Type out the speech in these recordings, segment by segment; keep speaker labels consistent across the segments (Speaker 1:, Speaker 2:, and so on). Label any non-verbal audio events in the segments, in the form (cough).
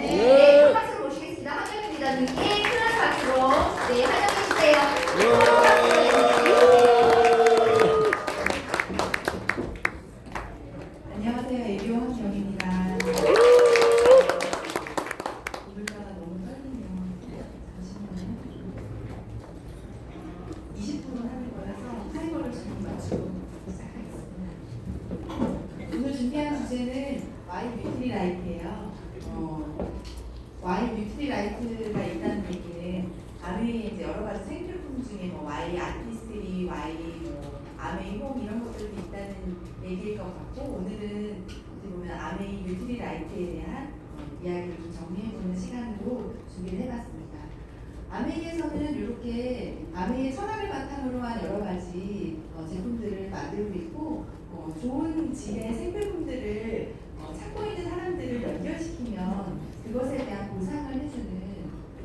Speaker 1: 네, 큰 박수로 모시겠습니다. 한정희 기자님께 큰 박수로 네, 환영해 주세요.
Speaker 2: 안녕하세요. 에비오 한정입니다. 오늘따라 너무 떨리네요. 잠시만요. 20분은 하는 거라서 타이머를 지금 맞추고 시작하겠습니다. 오늘 준비한 주제는 와이 뮤트리 라이트예요. 어, 와이 뮤트리 라이트가 있다는 얘기는 아메이에 이제 여러 가지 생필품 중에 뭐 와이 아티스트리, 와이 뭐 아메이 홈 이런 것들도 있다는 얘기일 것 같고 오늘은 어떻게 아메이 뮤트리 라이트에 대한 어, 이야기를 좀 정리해보는 시간으로 준비를 해봤습니다. 아메이에서는 이렇게 아메이의 철학을 바탕으로 한 여러 가지 어, 제품들을 만들고 있고 어, 좋은 질의 생필품들을 어, 찾고 있는 사람들을 연결시키면 그것에 대한 보상을 해주는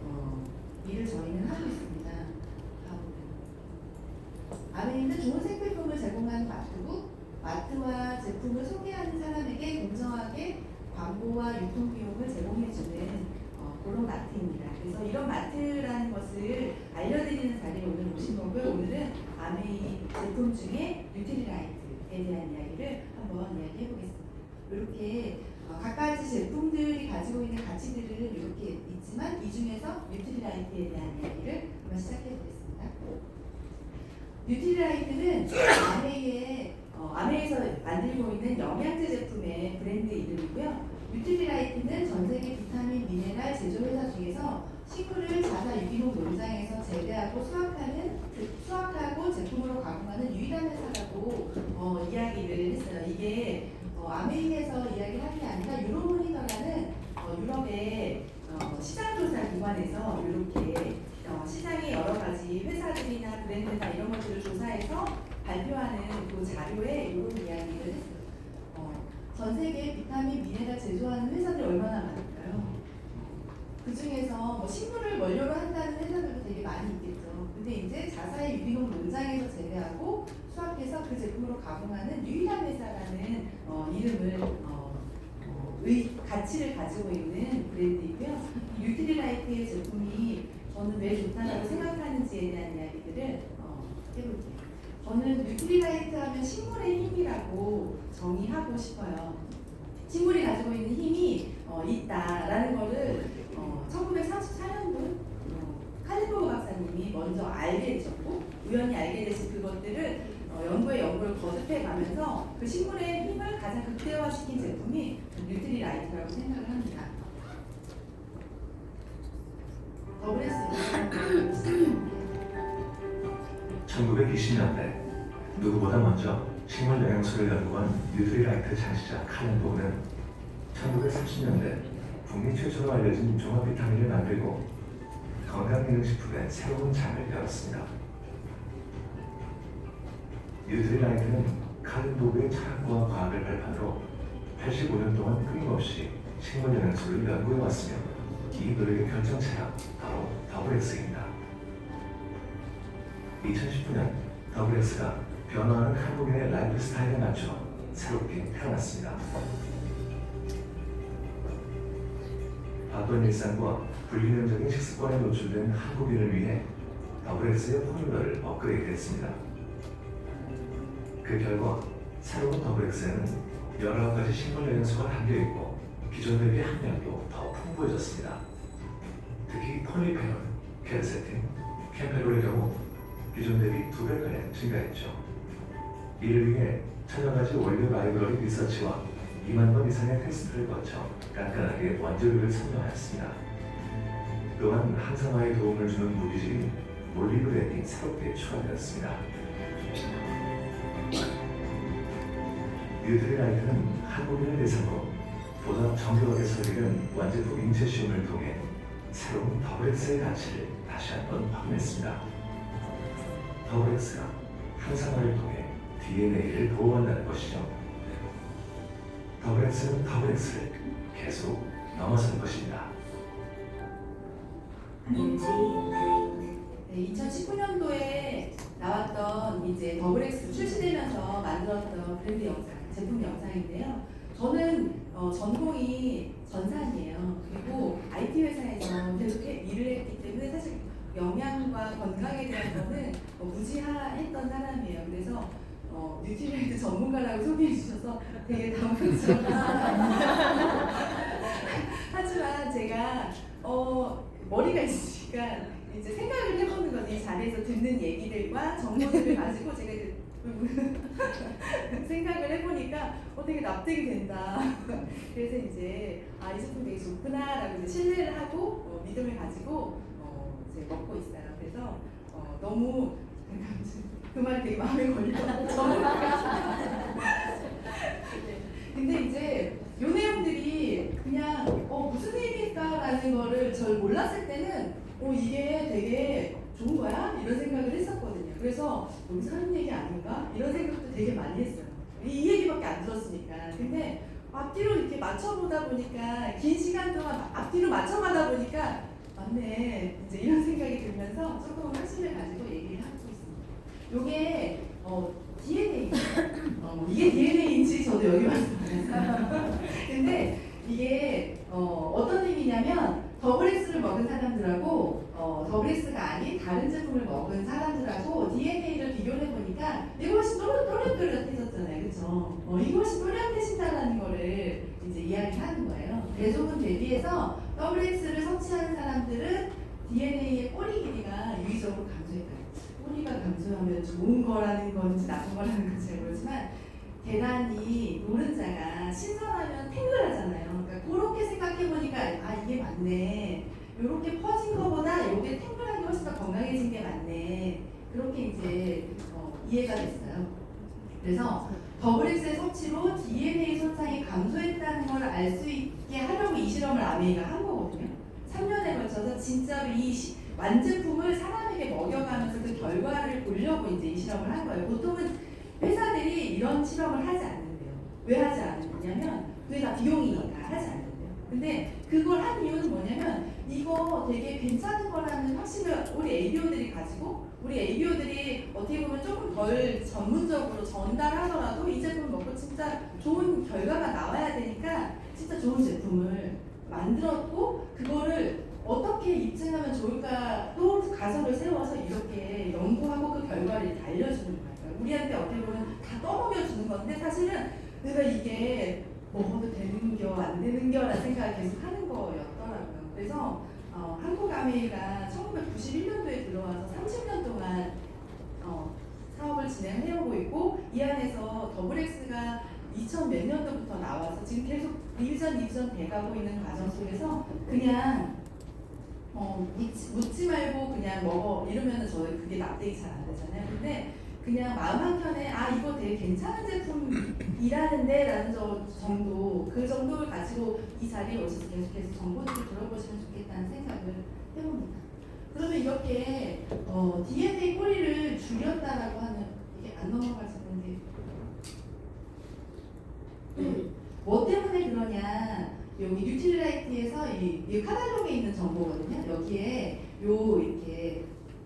Speaker 2: 어, 일을 저희는 하고 있습니다. 아메이는 좋은 생필품을 제공하는 마트고 마트와 제품을 소개하는 사람에게 공정하게 광고와 유통 비용을 제공해주는 어, 그런 마트입니다. 그래서 이런 마트라는 것을 알려드리는 자리에 오늘 오신 거고요. 오늘은 아메이 제품 중에 유틸라이트에 대한 이야기를 한번 이야기해 보겠습니다. 이렇게 어, 각가지 제품들이 가지고 있는 가치들은 이렇게 있지만 이 중에서 유틸라이트에 대한 이야기를 한번 시작해 보겠습니다. 뉴트리라이트는 아메이의 어, 아메이에서 만들고 있는 영양제 제품의 브랜드 이름이고요. 뉴트리라이트는 전 세계 비타민, 미네랄 제조 회사 중에서 식물을 자사 유기농 농장에서 재배하고 수확하는 수확하고 제품으로 가공하는 유일한 회사라고 어, 이야기를 했어요. 이게 어, 아메이에서 이야기를 하는 게 아니라 유로모니터라는 어, 유럽의 어, 시장조사 기관에서 이렇게 어, 시장의 여러 가지 회사들이나 브랜드나 이런 것들을 조사해서 발표하는 그 자료에 이런 이야기를 했어요. 어, 전 세계 비타민, 미네랄 제조하는 회사들이 얼마나 많을까요? 그 중에서 뭐 식물을 원료로 한다는 회사들도 되게 많이 있겠죠. 근데 이제 자사의 유기농 농장에서 재배하고 수확해서 그 제품으로 가공하는 유일한 회사라는 어, 이름을 어, 어, 의, 가치를 가지고 있는 브랜드이고요. 이 유틸라이트의 제품이 저는 왜 좋다고 생각하는지에 대한 이야기들을. 저는 뉴트리라이트 하면 식물의 힘이라고 정의하고 싶어요. 식물이 가지고 있는 힘이 어, 있다라는 거를 어, 1934년도 어, 칼리포그 박사님이 먼저 알게 되셨고 우연히 알게 되신 그것들을 어, 연구에 연구를 거듭해 가면서 그 식물의 힘을 가장 극대화시킨 제품이 뉴트리라이트라고 생각을 합니다. 더블에스
Speaker 3: 1920년대 누구보다 먼저 식물 영양소를 연구한 뉴트리라이트 창시자 칼렌보는 1930년대 북미 최초로 알려진 종합 비타민을 만들고 건강기능식품의 새로운 장을 열었습니다. 뉴트리라이트는 칼렌보그의 철학과 과학을 발판으로 85년 동안 끊임없이 식물 영양소를 연구해왔으며 이 노력의 결정체가 바로 더블엑스입니다. 2019년 WS가 변화하는 한국인의 라이프 스타일에 맞춰 새롭게 태어났습니다. 바쁜 일상과 불균형적인 식습관에 노출된 한국인을 위해 WS의 포뮬러를 업그레이드했습니다. 그 결과 새로운 WS에는 여러 가지 식물 영양소가 담겨 있고 기존 대비 함량도 더 풍부해졌습니다. 특히 폴리페놀, 켈세틴, 캠페롤의 경우 기존 대비 두 배가량 증가했죠. 이를 위해 천여 가지 원료 라이브러리 리서치와 2만 번 이상의 테스트를 거쳐 깐깐하게 원재료를 선정하였습니다. 또한 항산화에 도움을 주는 무기질인 몰리브덴이 새롭게 추가되었습니다. 뉴트리라이트는 한국인을 대상으로 보다 정교하게 설계된 완제품 인체 시험을 통해 새로운 더블엑스의 가치를 다시 한번 확인했습니다. 더블엑스가 항산화를 통해 DNA를 보호한다는 것이죠. 더블엑스는 더블엑스를 계속 넘어설 것입니다.
Speaker 2: 네, 2019년도에 나왔던 이제 더블엑스 출시되면서 만들었던 브랜드 영상, 제품 영상인데요. 저는 어, 전공이 전산이에요. 그리고 계속 해- 일을 했기 때문에 사실 영양과 거는 뭐 무지했던 사람이에요. 그래서 어, 뉴트리라이트 전문가라고 소개해 주셔서 되게 당황스러웠어요. (laughs) 하지만 제가 어, 머리가 있으니까 이제 생각을 해보는 거죠. 이 자리에서 듣는 얘기들과 정보들을 (laughs) 가지고 제가 이제 (laughs) 생각을 해보니까 어, 되게 납득이 된다. 그래서 이제 아, 이 제품 되게 좋구나라고 이제 신뢰를 하고 어, 믿음을 가지고 어, 이제 먹고 있어요. 그래서 어, 너무 그 말이 되게 마음에 걸리더라고요. 네. 근데 이제 요 내용들이 그냥 어, 무슨 의미일까라는 거를 절 몰랐을 때는 어, 이게 되게 좋은 거야? 이런 생각을 했었거든요. 그래서 여기서 하는 얘기 아닌가? 이런 생각도 되게 많이 했어요. 이, 이 얘기밖에 안 들었으니까. 근데 앞뒤로 이렇게 맞춰보다 보니까 긴 시간 동안 앞뒤로 맞춰가다 보니까 맞네. 이제 이런 생각이 들면서 조금 확신을 가지고 있습니다. 요게 어, DNA. 어, 이게 DNA인지 저도 여기 와서 알았어요. 근데 이게 어, 어떤 의미냐면 더블 X를 먹은 사람들하고 어, 더블 X가 아닌 다른 제품을 먹은 사람들하고 DNA를 비교해 보니까 이거 훨씬 또렷, 또렷또렷해졌잖아요. 그쵸? 어, 이거 훨씬 또렷해진다는 거를 이제 이야기하는 거예요. 대조군 대비해서 더블 X를 섭취하는 사람들은 DNA의 꼬리 길이가 유의적으로 감소했다. 꼬리가 감소하면 좋은 거라는 건지 나쁜 거라는 건지 잘 모르지만 계란이 노른자가 신선하면 탱글하잖아요. 그러니까 그렇게 생각해 보니까 아 이게 맞네. 이렇게 퍼진 거보다 이게 탱글한 게 훨씬 더 건강해진 게 맞네. 그렇게 이제 어, 이해가 됐어요. 그래서 더블 X의 섭취로 DNA 손상이 감소했다는 걸 알 수 있게 하려고 이 실험을 아메이가 한 거거든요. 3년에 걸쳐서 진짜로 이 시- 완제품을 사람에게 먹여가면서 그 결과를 보려고 이제 이 실험을 한 거예요. 보통은 회사들이 이런 실험을 하지 않는데요. 왜 하지 않느냐면 그게 다 비용이니까 하지 않는데요. 근데 그걸 한 이유는 뭐냐면 이거 되게 괜찮은 거라는 확신을 우리 ABO들이 가지고 우리 ABO들이 어떻게 보면 조금 덜 전문적으로 전달하더라도 이 제품 먹고 진짜 좋은 결과가 나와야 되니까 진짜 좋은 제품을 만들었고 그거를 어떻게 입증하면 좋을까 또 가설을 세워서 이렇게 연구하고 그 결과를 알려주는 거예요. 그러니까 우리한테 어떻게 보면 다 떠먹여주는 건데 사실은 내가 이게 먹어도 되는겨 안 되는겨라는 생각을 계속 하는 거였더라고요. 그래서 어, 한국 아메이가 1991년도에 들어와서 30년 동안 어, 사업을 진행해오고 있고 이 안에서 더블엑스가 2000 몇 년도부터 나와서 지금 계속 리비전 리비전 돼가고 있는 과정 속에서 그냥 어, 묻지, 묻지 말고 그냥 먹어 이러면은 저 그게 납득이 잘 안 되잖아요. 근데 그냥 마음 한켠에 아 이거 되게 괜찮은 제품이라는데 라는 저 정도 그 정도를 가지고 이 자리에 오셔서 계속해서 정보들을 들어보시면 좋겠다는 생각을 해봅니다. 그러면 이렇게 어, DNA 꼬리를 줄였다라고 하는 이게 안 넘어가서 그런데 네. 뭐 때문에 그러냐 여기 뉴트리라이트에서 이, 이 카탈로그에 있는 정보거든요. 여기에 요 이렇게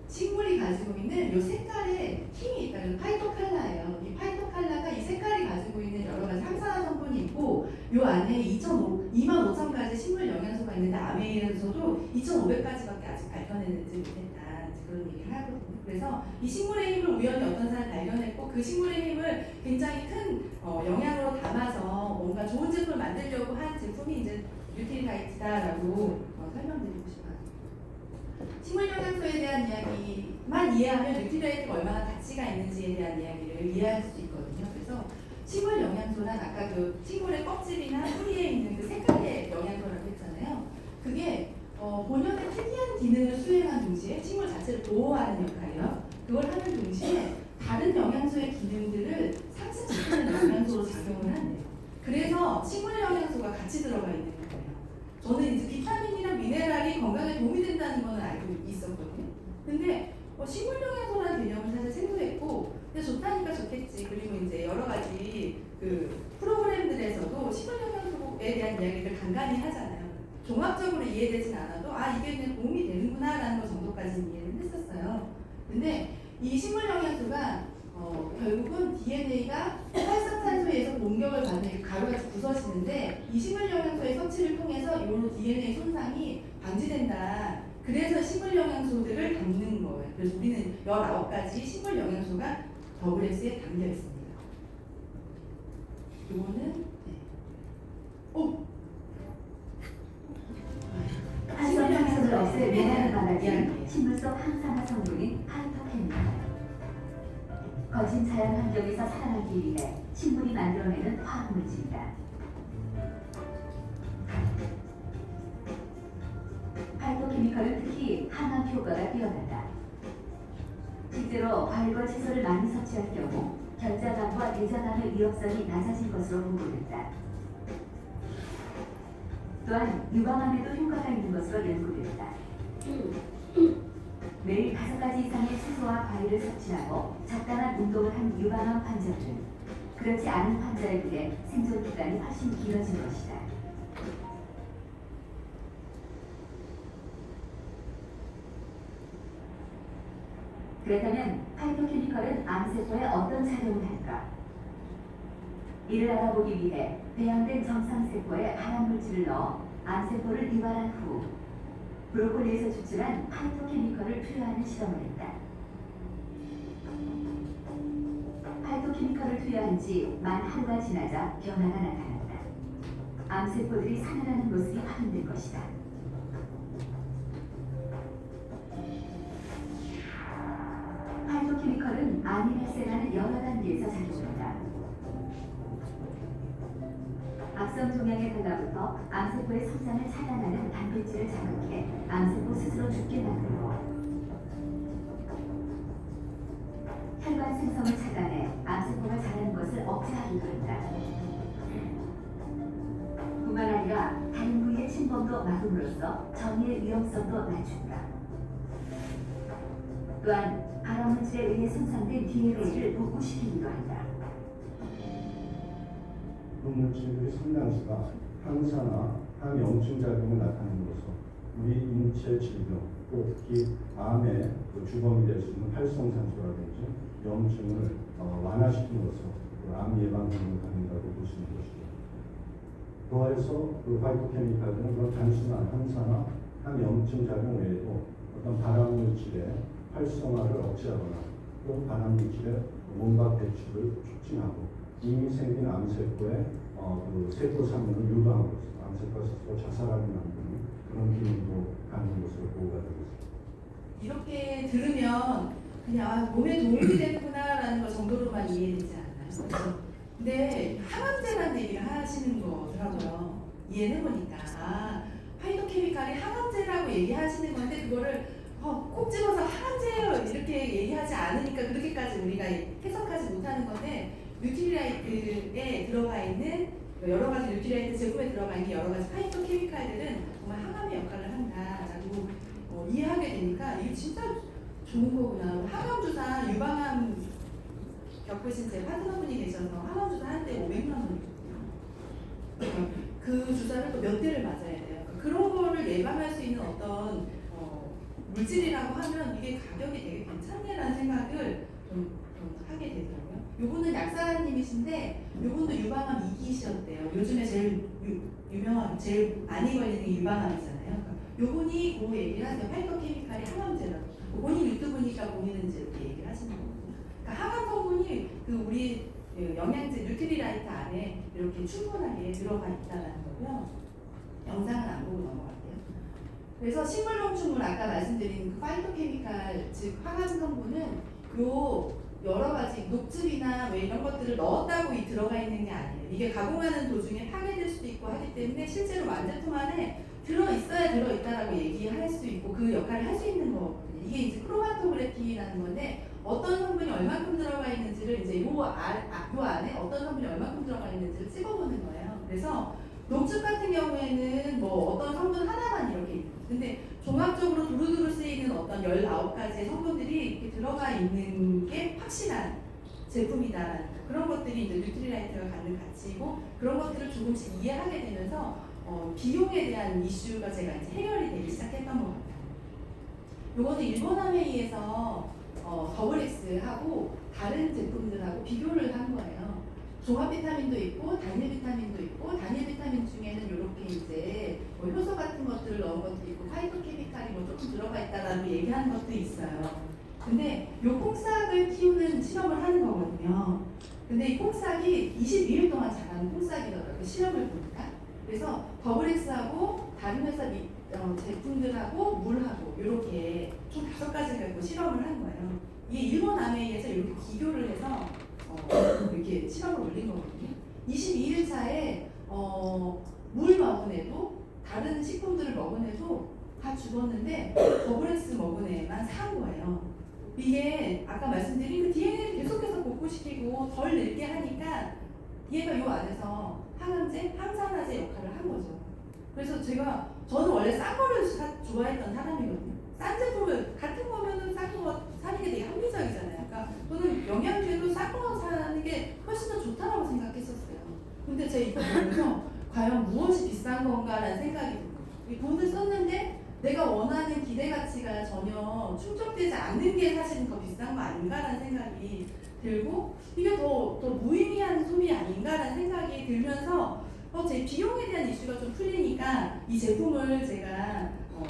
Speaker 2: 식물이 가지고 있는 요 색깔에 힘이 있다. 그 파이토칼라예요. 이 파이토칼라가 이 색깔이 가지고 있는 여러 가지 항산화 성분이 있고 요 안에 2,500, 2만 5천 가지 식물 영양소가 있는데 아메이에서도 2,500가지밖에 아직 발견해내지 못했다. 이제 그런 얘기를 하거든요. 그래서 이 식물의 힘을 우연히 어떤 사람이 발견했고 그 식물의 힘을 굉장히 큰 어, 영향으로 담아서 뭔가 좋은 제품을 만들려고 한 제품이 이제 뉴트리라이트다라고 어, 설명드리고 싶어요. 식물 영양소에 대한 이야기만 이해하면 뉴트리라이트가 얼마나 가치가 있는지에 대한 이야기를 이해할 수 있거든요. 그래서 식물 영양소란 아까 그 식물의 껍질이나 뿌리에 있는 그 색깔의 영양소라고 했잖아요. 그게 어, 본연의 특이한 기능을 수행한 동시에 식물 자체를 보호하는 역할이요. 그걸 하는 동시에 다른 영양소의 기능들을 상승시키는 영양소로 작용을 한대요. 그래서 식물 영양소가 같이 들어가 있는 거예요. 저는 이제 비타민이랑 미네랄이 건강에 도움이 된다는 건 알고 있었거든요. 근데 어, 식물 영양소라는 개념을 사실 생소했고, 근데 좋다니까 좋겠지. 그리고 이제 여러 가지 그 프로그램들에서도 식물 영양소에 대한 이야기를 간간히 하잖아요. 종합적으로 이해되진 않아도 아 이게 그냥 도움이 되는구나라는 것 정도까지는 이해를 했었어요. 근데 이 식물 영양소가 어, 결국은 DNA가 활성산소에서 공격을 받는 가루같이 부서지는데 이 식물 영양소의 섭취를 통해서 이 DNA 손상이 방지된다. 그래서 식물 영양소들을 담는 거예요. 그래서 우리는 19가지 식물 영양소가 더블S에 담겨 있습니다. 요거는
Speaker 4: 거친 자연 환경에서 살아가기 위해 식물이 만들어내는 화학 물질이다. 파이토케미칼은 특히 항암 효과가 뛰어나다. 실제로 과일과 채소를 많이 섭취할 경우 결자감과 대장암의 위험성이 낮아질 것으로 보고됐다. 또한 유방암에도 효과가 있는 것으로 연구됐다. 매일 다섯 가지 이상의 채소와 과일을 섭취하고 적당한 운동을 한 유방암 환자들은 그렇지 않은 환자에 비해 생존 기간이 훨씬 길어진 것이다. 그렇다면 파이토케미컬은 암세포에 어떤 작용을 할까? 이를 알아보기 위해 배양된 정상세포에 발암물질을 넣어 암세포를 이완한 후 브로콜리에서 추출한 파이토케미컬을 투여하는 실험을 했다. 파이토케미컬을 투여한 지 만 하루가 지나자 변화가 나타났다. 암세포들이 살아나는 모습이 확인된 것이다. 파이토케미컬은 암이 발생하는 여러 단계에서 작용한다. 악성 종양에 달라붙어 암세포의 성장을 차단하는 단백질을 자극해 암세포 스스로 죽게 만들고 혈관 생성을 차단해 암세포가 자라는 것을 억제하기도 한다. 뿐만 아니라 다른 부위의 침범도 막음으로써 전이의 위험성도 낮춘다. 또한 발암물질에 의해 손상된 DNA를 복구시키기도 한다.
Speaker 5: 그 물질들이 상당수가 항산화, 항염증 작용을 나타내므로써 우리 인체 질병, 또 특히 암의 그 주범이 될 수 있는 활성산소라든지 염증을 어, 완화시킴으로써 그암 예방 기능을 갖는다고 볼 수 있는 것이죠. 더해서 그 파이토케미칼들은 그런 단순한 항산화, 항염증 작용 외에도 어떤 발암 물질의 활성화를 억제하거나 또 발암 물질의 원각 배출을 촉진하고 이미 생긴 암세포의 어, 그 세포 상을 유방으로서 암세포가 스스로 자살하게 만드는 그런 기능도 갖는 것으로 보고가 되고 있습니다.
Speaker 2: 이렇게 들으면 그냥 아, 몸에 도움이 되는구나라는 것 정도로만 이해되지 않나요? 그렇죠? 근데 항암제라는 얘기를 하시는 거더라고요. 이해를 해보니까 아, 파이토케미칼이 항암제라고 얘기하시는 건데 그거를 어, 콕 집어서 항암제예요 이렇게 얘기하지 않으니까 그렇게까지 우리가 해석하지 못하는 건데 뉴트리라이트에 들어가 있는 여러 가지 뉴트리라이트 제품에 들어가 있는 여러 가지 파이토케미칼들은 정말 항암의 역할을 한다라고 어, 이해하게 되니까 이게 진짜 좋은 거구나. 항암 주사 유방암 겪으신 제 파트너분이 계셔서 항암 주사 한 대 500만 원이거든요. 그 주사를 또 몇 대를 맞아야 돼요. 그런 거를 예방할 수 있는 어떤 어, 물질이라고 하면 이게 가격이 되게 괜찮네라는 생각을 좀, 좀 하게 되더라고요. 요분은 약사님이신데 요분도 유방암 2기시였대요. 요즘에 제일 유, 유명한 제일 많이 걸리는 게 유방암이잖아요. 그러니까 요분이 그 얘기를 하세요. 파이토케미칼이 항암제라고. 본인 유튜브니까 본인은 이제 이렇게 얘기를 하시는 거거든요. 그러니까 항암 성분이 그 우리 그 영양제 뉴트리라이트 안에 이렇게 충분하게 들어가 있다는 거고요. 영상은 안 보고 넘어갈게요. 그래서 식물용충물 아까 말씀드린 그 파이토케미칼 즉 항암 성분은 요 여러 가지 녹즙이나 왜 이런 것들을 넣었다고 이 들어가 있는 게 아니에요. 이게 가공하는 도중에 파괴될 수도 있고 하기 때문에 실제로 완제품 안에 들어 있어야 들어 있다라고 얘기할 수 있고 그 역할을 할 수 있는 거거든요. 이게 이제 크로마토그래피라는 건데 어떤 성분이 얼마큼 들어가 있는지를 이제 요, 아, 아, 요 안에 어떤 성분이 얼마큼 들어가 있는지를 찍어보는 거예요. 그래서 녹즙 같은 경우에는 뭐 어떤 성분 하나만 이렇게 있는. 근데 종합적으로 어떤 19가지의 성분들이 이렇게 들어가 있는 게 확실한 제품이다라는 거. 그런 것들이 이제 뉴트리라이트가 갖는 가치이고 그런 것들을 조금씩 이해하게 되면서 어, 비용에 대한 이슈가 제가 이제 해결이 되기 시작했던 것 같아요. 요거는 일본 함회의에서 어, 더블엑스하고 다른 제품들하고 비교를 한 거예요. 종합 비타민도 있고 단일 비타민도 있고 단일 비타민 중에는 이렇게 이제 뭐 효소 같은 것들을 넣은 것도 있고 파이토케미칼이 뭐 조금 들어가 있다라고 얘기하는 것도 있어요. 근데 요 콩싹을 키우는 실험을 하는 거거든요. 근데 이 콩싹이 22일 동안 자라는 콩싹이더라고요. 실험을 보니까. 그래서 더블엑스하고 다른 회사 미- 어, 제품들하고 물하고 이렇게 총 다섯 가지 갖고 실험을 한 거예요. 이게 일본 아메이에서 이렇게 비교를 해서 어, 이렇게 실험을 올린 거거든요. 22일 차에 어, 물 애도 다른 식품들을 먹은 애도 다 죽었는데 더블엑스 먹은 애만 산 거예요. 이게 아까 말씀드린 그 DNA를 계속해서 복구시키고 덜 늙게 하니까 얘가 요 안에서 항암제, 항산화제 역할을 한 거죠. 그래서 제가 저는 원래 싼 거를 사- 좋아했던 사람이거든요. 싼 제품을 같은 거면은 싼거 사는 게 되게 합리적이잖아요. 그러니까 저는 영양제도 싼거 사는 게 훨씬 더 좋다라고 생각했었어요. 근데 제가 이거 보면서 과연 무엇이 비싼 건가라는 생각이 들어요. 이 돈을 썼는데 내가 원하는 기대 가치가 전혀 충족되지 않는 게 사실은 더 비싼 거 아닌가라는 생각이 들고 이게 더, 더 무의미한 소비 아닌가라는 생각이 들면서 어, 제 비용에 대한 이슈가 좀 풀리니까 이 제품을 제가 어,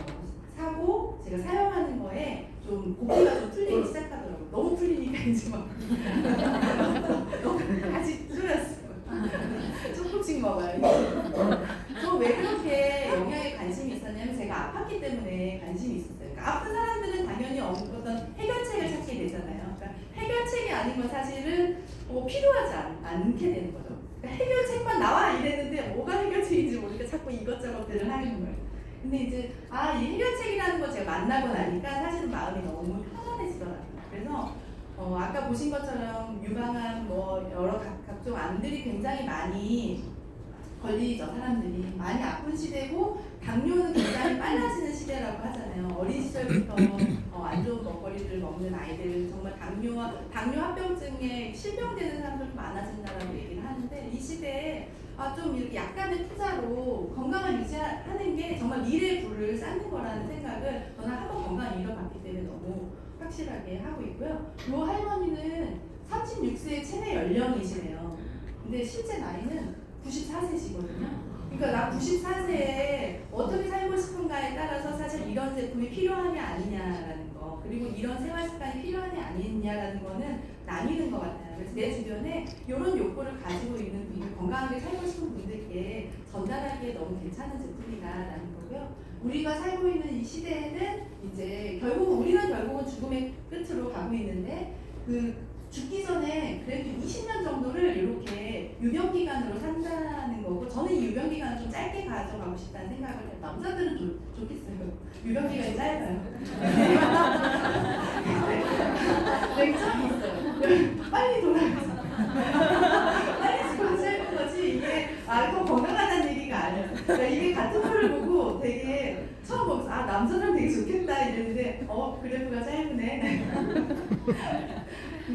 Speaker 2: 사고 제가 사용하는 거에 좀 고삐가 좀 풀리기 시작하더라고요. 너무 풀리니까 이제 막 (laughs) 아직 줄였어요. (laughs) 조금씩 먹어요. (laughs) 저 왜 그렇게 영양에 관심이 있었냐면 제가 아팠기 때문에 관심이 있었어요. 그러니까 아픈 사람들은 당연히 어떤 해결책을 찾게 되잖아요. 그러니까 해결책이 아닌 건 사실은 뭐 필요하지 않, 않게 되는 거죠. 그러니까 해결책만 나와 이랬는데 뭐가 해결책인지 모르니까 자꾸 이것저것들을 하는 거예요. 근데 이제 아 이 해결책이라는 거 제가 만나고 나니까 사실은 마음이 너무 편안해지더라고요. 그래서 어, 아까 보신 것처럼 유방암 뭐 여러 각, 각종 암들이 굉장히 많이 걸리죠 사람들이 많이 아픈 시대고 당뇨는 굉장히 빨라지는 시대라고 하잖아요 어린 시절부터 어, 안 좋은 먹거리를 먹는 아이들 정말 당뇨와 당뇨 합병증에 실명되는 사람들도 많아진다라고 얘기를 하는데 이 시대에 아, 좀 이렇게 약간의 투자로 건강을 유지하는 게 정말 미래의 불을 쌓는 거라는 생각을 저는 한번 건강을 잃어봤기 때문에 너무 확실하게 하고 있고요. 요 할머니는 36세 체내 연령이시네요. 근데 실제 나이는 94세시거든요. 그러니까 나 94세에 어떻게 살고 싶은가에 따라서 사실 이런 제품이 필요하냐 아니냐라는 거 그리고 이런 생활 습관이 필요하냐 아니냐라는 거는 나뉘는 것 같아요. 그래서 내 주변에 이런 욕구를 가지고 있는 분들 건강하게 살고 싶은 분들께 전달하기에 너무 괜찮은 제품이다라는 거고요. 우리가 살고 있는 이 시대에는 이제 결국 우리는 결국은 죽음의 끝으로 가고 있는데 그 죽기 전에 그래도 20년 정도를 이렇게 유병 기간으로 산다는 거고 저는 이 유병 기간을 좀 짧게 가져가고 싶다는 생각을 해요. 남자들은 좋, 좋겠어요. 유병 기간이 짧아요. (laughs) 맹점이 있어요. 빨리 돌아가서 빨리 집에 짧은 거지 이게 아더 건강하다는 얘기가 아니에요. 그러니까 이게 같은 표를 보고 되게 처음 보면서 아 남자랑 되게 좋겠다 이랬는데 어 그래프가 짧으네.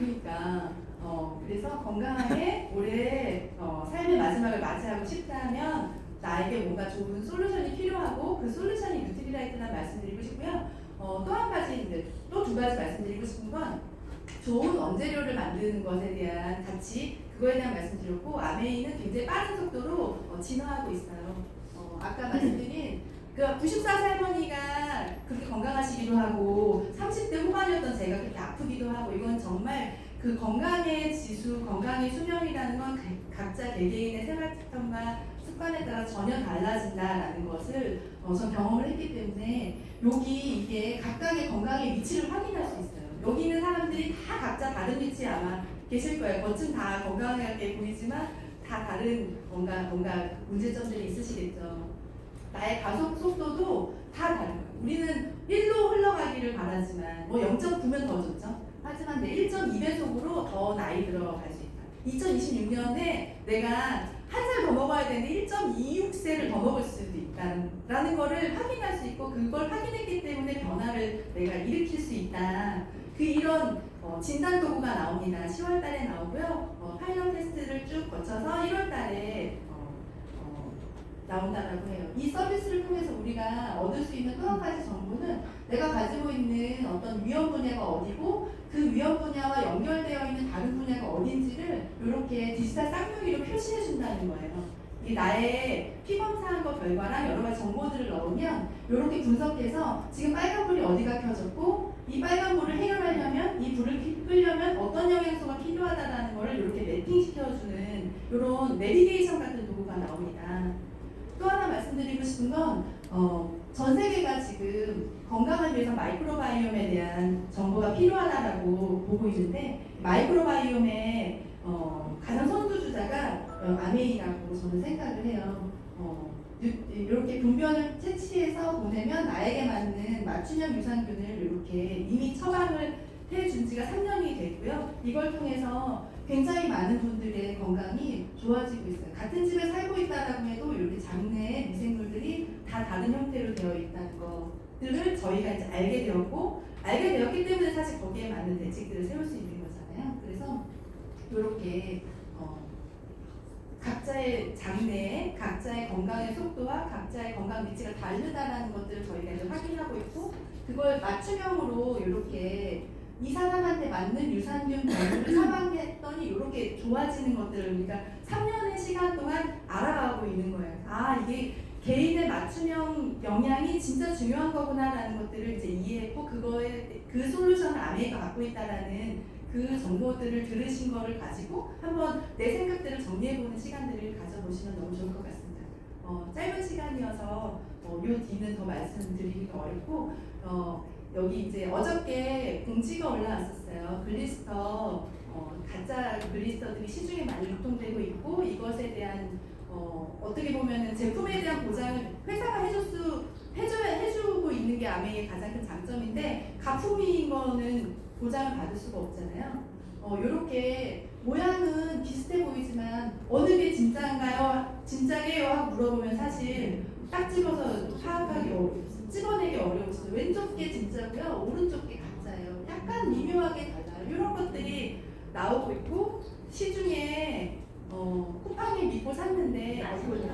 Speaker 2: 그러니까 어 그래서 건강하게 올해 어, 삶의 마지막을 맞이하고 싶다면 나에게 뭔가 좋은 솔루션이 필요하고 그 솔루션이 뉴트리라이트라는 말씀드리고 싶고요. 어, 또 한 가지 또 두 가지 말씀드리고 싶은 건 좋은 원재료를 만드는 것에 대한 가치 그거에 대한 말씀드렸고 아메이는 굉장히 빠른 속도로 어, 진화하고 있어요. 어, 아까 말씀드린 그 94세 할머니가 그렇게 건강하시기도 하고 30대 후반이었던 제가 그렇게 아프기도 하고 이건 정말 그 건강의 지수, 건강의 수명이라는 건 가- 각자 개개인의 생활 패턴과 습관에 따라 전혀 달라진다라는 것을 어, 전 경험을 했기 때문에 여기 이게 각각의 건강의 위치를 확인할 수 있어요. 여기 있는 사람들이 다 각자 다른 위치에 아마 계실 거예요. 겉은 다 건강하게 보이지만 다 다른 뭔가 뭔가 문제점들이 있으시겠죠. 나의 가속 속도도 다 다른 거예요. 우리는 1로 흘러가기를 바라지만 뭐 0.9면 더 좋죠. 하지만 내 1.2배속으로 더 나이 들어갈 수 있다. 2026년에 내가 한 살 더 먹어야 되는데 1.26세를 더 먹을 수도 있다라는 거를 확인할 수 있고 그걸 확인했기 때문에 변화를 내가 일으킬 수 있다. 그 이런 어, 진단 도구가 나옵니다. 10월 달에 나오고요. 어, 파일럿 테스트를 쭉 거쳐서 1월 달에 어, 어, 나온다라고 해요. 이 서비스를 통해서 우리가 얻을 수 있는 또 한 가지 정보는 내가 가지고 있는 어떤 위험 분야가 어디고 그 위험 분야와 연결되어 있는 다른 분야가 어딘지를 이렇게 디지털 쌍용이로 표시해 준다는 거예요. 이 나의 피검사한 거 결과랑 여러 가지 정보들을 넣으면 이렇게 분석해서 지금 빨간 불이 어디가 켜졌고 이 빨간 불을 해결하려면 이 불을 피- 끄려면 어떤 영양소가 필요하다라는 거를 이렇게 매핑시켜주는 이런 내비게이션 같은 도구가 나옵니다. 또 하나 말씀드리고 싶은 건 어, 전 세계가 지금 건강을 위해서 마이크로바이옴에 대한 정보가 필요하다라고 보고 있는데 마이크로바이옴의 어, 가장 선두주자가 어, 아메이라고 저는 생각을 해요. 어, 유- 이렇게 분변을 채취해서 보내면 나에게 맞는 맞춤형 유산균을 이렇게 이미 처방을 해준 지가 3년이 됐고요. 이걸 통해서 굉장히 많은 분들의 건강이 좋아지고 있어요. 같은 집에 살고 있다라고 해도 이렇게 장내에 미생물들이 다 다른 형태로 되어 있다는 것들을 저희가 이제 알게 되었고 알게 되었기 때문에 사실 거기에 맞는 대책들을 세울 수 있는 거잖아요. 그래서 이렇게 어, 각자의 장래에 각자의 건강의 속도와 각자의 건강 위치가 다르다라는 것들을 저희가 이제 확인하고 있고 그걸 맞춤형으로 이렇게 이 사람한테 맞는 유산균 병을 처방했더니 이렇게 좋아지는 것들을 우리가 3년의 시간 동안 알아가고 있는 거예요. 아 이게 개인의 맞춤형 영양이 진짜 중요한 거구나라는 것들을 이제 이해했고 그거에 그 솔루션을 아메이가 갖고 있다라는 그 정보들을 들으신 거를 가지고 한번 내 생각들을 정리해보는 시간들을 가져보시면 너무 좋을 것 같습니다. 어, 짧은 시간이어서 어, 요 뒤는 더 말씀드리기가 어렵고 어, 여기 이제 어저께 공지가 올라왔었어요. 글리스터 어, 가짜 글리스터들이 시중에 많이 유통되고 있고 이것에 대한 어, 어떻게 보면은 제품에 대한 보장을 회사가 해줄 수 해줘야 해주고 있는 게 아메의 가장 큰 장점인데 가품인 거는 보장을 받을 수가 없잖아요. 어, 이렇게 모양은 비슷해 보이지만 어느 게 진짜인가요? 진짜게요? 하고 물어보면 사실 딱 집어서 파악하기 어려워. 집어내기 어려워서 왼쪽 게 진짜고요, 오른쪽 게 가짜예요. 약간 미묘하게 달라요. 이런 것들이 나오고 있고 시중에 어, 쿠팡에 믿고 샀는데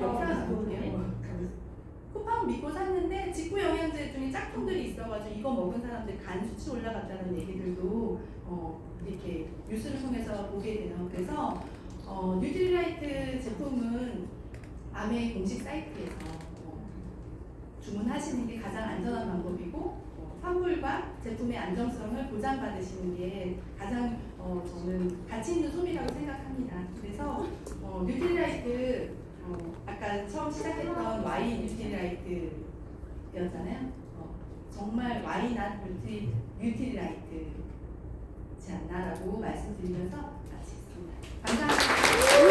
Speaker 2: 영상 볼게요. 쿠팡 믿고 샀는데 직구 영양제 중에 짝퉁들이 있어가지고 이거 먹은 사람들 간 수치 올라갔다는 얘기들도 어, 이렇게 뉴스를 통해서 보게 돼요. 그래서 어, 뉴트리라이트 제품은 아메 공식 사이트에서 어, 주문하시는 게 가장 안전한 방법이고 어, 환불과 제품의 안정성을 보장받으시는 게 가장 어, 저는 가치 있는 소비라고 생각합니다. 그래서 어, 뉴트리라이트 어, 아까 처음 시작했던 와이 뉴트리라이트였잖아요. 어, 정말 와이 낫 뉴트리, 뉴트리라이트지 않나라고 말씀드리면서 마치겠습니다. 감사합니다.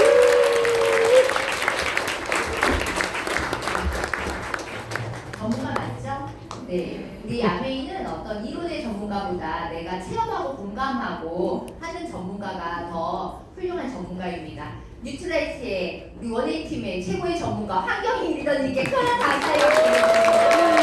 Speaker 1: 우리 아메이는 어떤 이론의 전문가보다 내가 체험하고 공감하고 하는 전문가가 더 훌륭한 전문가입니다. 뉴트라이트의 우리 원예인 팀의 최고의 전문가 환경인 리더님께 큰 감사의 말씀